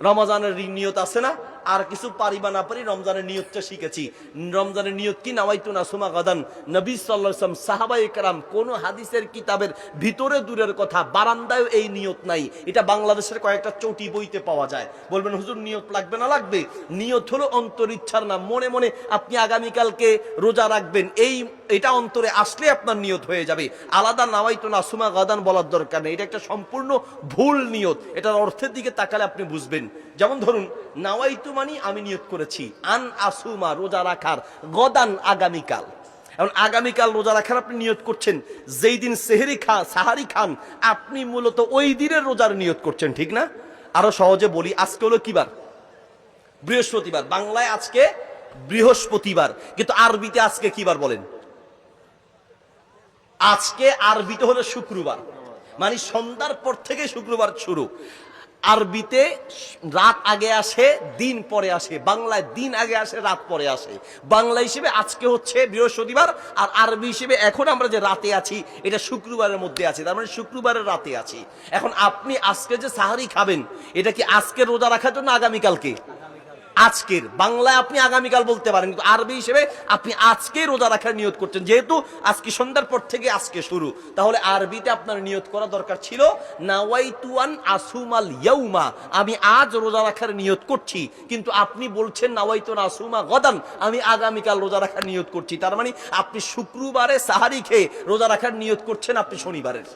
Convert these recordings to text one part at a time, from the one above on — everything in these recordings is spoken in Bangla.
রমজানের ঋণ নিয়ত আছে না? আর কিছু পারি বা না পারি, রমজানের নিয়তটা শিখেছি। রমজানের নিয়ত কি? নাওয়াইতু না সুমা গাদান। নবী সাল্লাম সাহাবাই কারাম, কোনো হাদিসের কিতাবের ভিতরে দূরের কথা বারান্দায় এই নিয়ত নাই। এটা বাংলাদেশের কয়েকটা চটি বইতে পাওয়া যায়। বলবেন, হুজুর, নিয়ত লাগবে না লাগবে? নিয়ত হলো অন্তর ইচ্ছার না মনে মনে আপনি আগামীকালকে রোজা রাখবেন। এই, এটা অন্তরে আসলে আপনার নিয়ত হয়ে যাবে। আলাদা নাওয়াইতো না সুমা গাদান বলার দরকার নেই। এটা একটা সম্পূর্ণ ভুল নিয়ত। এটার অর্থের দিকে তাকালে আপনি বুঝবেন। যেমন ধরুন, নাওয়াইতু মানি আমি নিয়ত করেছি। আন আসুমা রোজা রাখার গদান আগামীকাল। এখন আগামীকাল রোজা রাখার আপনি নিয়ত করছেন। যেই দিন সেহেরি খা, সাহারি খান, আপনি মূলত ওই দিনের রোজার নিয়ত করছেন, ঠিক না? আরও সহজে বলি, আজকে হলো কিবার বৃহস্পতিবার। বাংলায় আজকে বৃহস্পতিবার। কিন্তু আরবিতে আজকে কিবার বলেন? আজকে আরবিতে হলো শুক্রবার। মানে সন্ধ্যার পর থেকে শুক্রবার শুরু। আরবিতে রাত আগে আসে, দিন পরে আসে। বাংলায় দিন আগে আসে, রাত পরে আসে। বাংলা হিসেবে আজকে হচ্ছে বৃহস্পতিবার, আর আরবি হিসেবে এখন আমরা যে রাতে আছি, এটা শুক্রবারের মধ্যে আছে। তার মানে শুক্রবারের রাতে আছি। এখন আপনি আজকে যে সাহারি খাবেন, এটা কি আজকে রোজা রাখার জন্য আগামীকালকে? আজকের। বাংলায় আপনি আগামীকাল বলতে পারেন, কিন্তু আরবি হিসেবে আপনি আজকে রোজা রাখার নিয়ত করছেন। যেহেতু আজকে সন্ধ্যার পর থেকে আজকে শুরু, তাহলে আরবিতে আপনার নিয়ত করা দরকার ছিল, নাওয়াইতুয়ান আসুমাল ইয়াউমা। আমি আজ রোজা রাখার নিয়ত করছি, কিন্তু আপনি বলছেন নাওয়াইতুন আসুমা গদান। আমি আগামীকাল রোজা রাখার নিয়ত করছি। তার মানে আপনি শুক্রবারে সাহারি খেয়ে রোজা রাখার নিয়ত করছেন আপনি শনিবারের।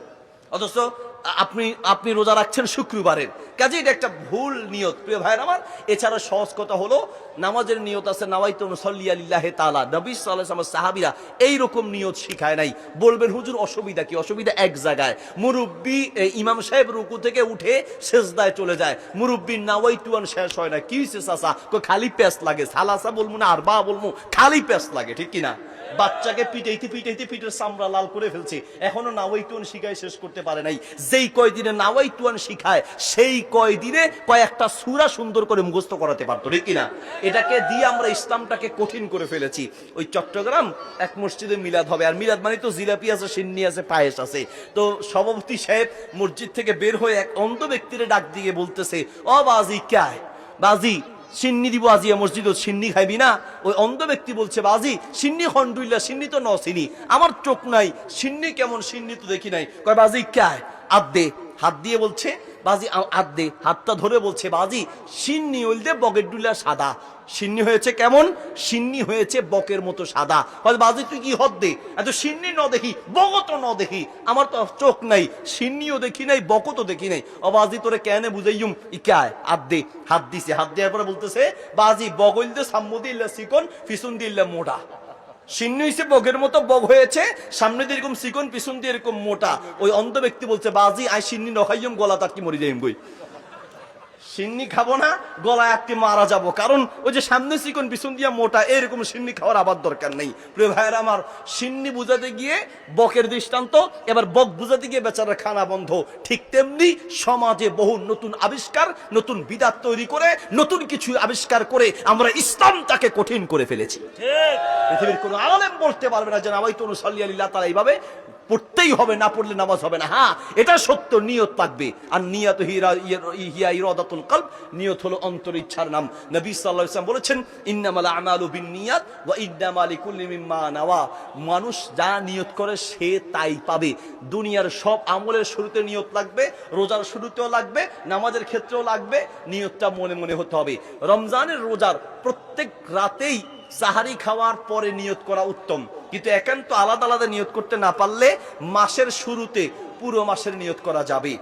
অথচ আপনি আপনি রোজা রাখছেন শুক্রবারের কাজে এটা একটা ভুল নিয়ত। প্রিয় ভাইয়ের আমার, এছাড়া সহজ কথা হলো, নামাজের নিয়ত আছে নাওয়াইতু নসল্লি আলিল্লাহ তাআলা। নবী সাল্লাল্লাহু আলাইহি ওয়াসাল্লাম এই রকম নিয়ত শিখায় নাই। বলবেন, হুজুর, অসুবিধা কি? অসুবিধা এক জায়গায়। মুরব্বি ইমাম সাহেব রুকু থেকে উঠে সেজদায় চলে যায়। মুরব্বির নাওয়াইতুয়ান শেষ হয় না। কি চাচা? কই খালি পেস লাগে। সালাসা বলমু না, আর বা বলব খালি পেস লাগে, ঠিক কি না বাচ্চাকে পিটাইতে পিটাইতে পিঠের চামড়া লাল করে ফেলছে। এখনও নাওয়াইতুয়ান শিখায় শেষ করতে পারে নাই। যেই কয়দিনে নাওয়াইতুয়ান শিখায়, সেই কয়দিনে কয়েকটা সুরা সুন্দর করে মুখস্থ করাতে পারতো, ঠিক কিনা? এটাকে দিয়ে আমরা ইসলামটাকে কঠিন করে ফেলেছি। ওই চট্টগ্রাম এক মসজিদে মিলাদ হবে, আর মিলাদ মানে তো জিলাপি আছে, সিন্নি আছে, পায়েস আছে। তো সভাপতি সাহেব মসজিদ থেকে বের হয়ে এক অন্ধ ব্যক্তিরে ডাক দিয়ে বলতেছে অ বাজি ক্যায় বাজি, সিন্নি দিব আজিয়া মসজিদ সিন্নি খাইবি না? ওই অন্ধ ব্যক্তি বলছে, বাজি, সিন্নি খন্ডুইলা সিন্নি তো ন চিনি আমার চোখ নাই, সিন্নি কেমন, সিন্নি তো দেখি নাই। কয়, বাজি, কায়? হাত দে হাত দিয়ে বলছে, বাজি, আ- হাত দে হাতটা ধরে বলছে, বাজি, সিন্নি হইলতে বকের ডুলা সাদা। সিন্নি হয়েছে কেমন? সিন্নি হয়েছে বকের মতো সাদা। বাজি, তুই কি হদ দে এত সিন্নি ন দেখি বকও তো ন দেখি। আমার তো চোখ নাই, সিন্নিও দেখি নাই বকও তো দেখি নাই। ও বাজি, তোরে কেন বুঝাইম ইকায় হাত দে হাত দিছে। হাত দেওয়ার পরে বলতেছে, বাজি বগল দে সাম্মু দিল্লা সিকন ফিসুন দিল্লা মোটা। সিন্নি হিসেবে বগের মতো বগ হয়েছে, সামনে দিয়ে এরকম সিকন, পিছন দিয়ে এরকম মোটা। ওই অন্ধ ব্যক্তি বলছে, বাজি আই সিন্নি নহাইম গলা তার কি মরি যাইম গই সিন্নি খাব না গলায় আটকে মারা যাব। কারণ ওই যে সামনে চিকন পিছন দিয়া মোটা এরকম সিন্নি খাওয়ার আবার দরকার নেই। প্রিয় ভাইয়ের আমার সিন্নি বুঝাতে গিয়ে বকের দৃষ্টান্ত এবার বক বুঝাতে গিয়ে বেচারা খানা বন্ধ। ঠিক তেমনি সমাজে বহু নতুন আবিষ্কার নতুন বিদাত তৈরি করে নতুন কিছু আবিষ্কার করে আমরা ইসলামটাকে কঠিন করে ফেলেছি। পৃথিবীর কোনো আলেম বলতে পারবে না যে নামাই তো সাল্লি আলিল্লাহ তারা এইভাবে পড়তেই হবে না পড়লে নামাজ হবে না। হ্যাঁ এটা সত্য নিয়ত থাকবে। আর নিয়ত হিরা হিয়া ইরাদাতুল কলব নিয়ত হলো অন্তর ইচ্ছার নাম। নবী সাল্লাল্লাহু আলাইহি ওয়াসাল্লাম বলেছেন, ইন্নামাল আমালু বিন্নিয়াত ওয়া ইন্নামা লিকুল্লি নাওয়া। মানুষ যা নিয়ত করে সে তাই পাবে। দুনিয়ার সব আমলের শুরুতে নিয়ত লাগবে, রোজার শুরুতেও লাগবে, নামাজের ক্ষেত্রেও লাগবে, নিয়তটা মনে মনে হতে হবে। রমজানের রোজার প্রত্যেক রাতেই সাহারি খাওয়ার পরে নিয়ত করা উত্তম। কিন্তু একান্ত আলাদা আলাদা নিয়ত করতে না পারলে মাসের শুরুতে পুরো মাসের নিয়ত করা যাবে।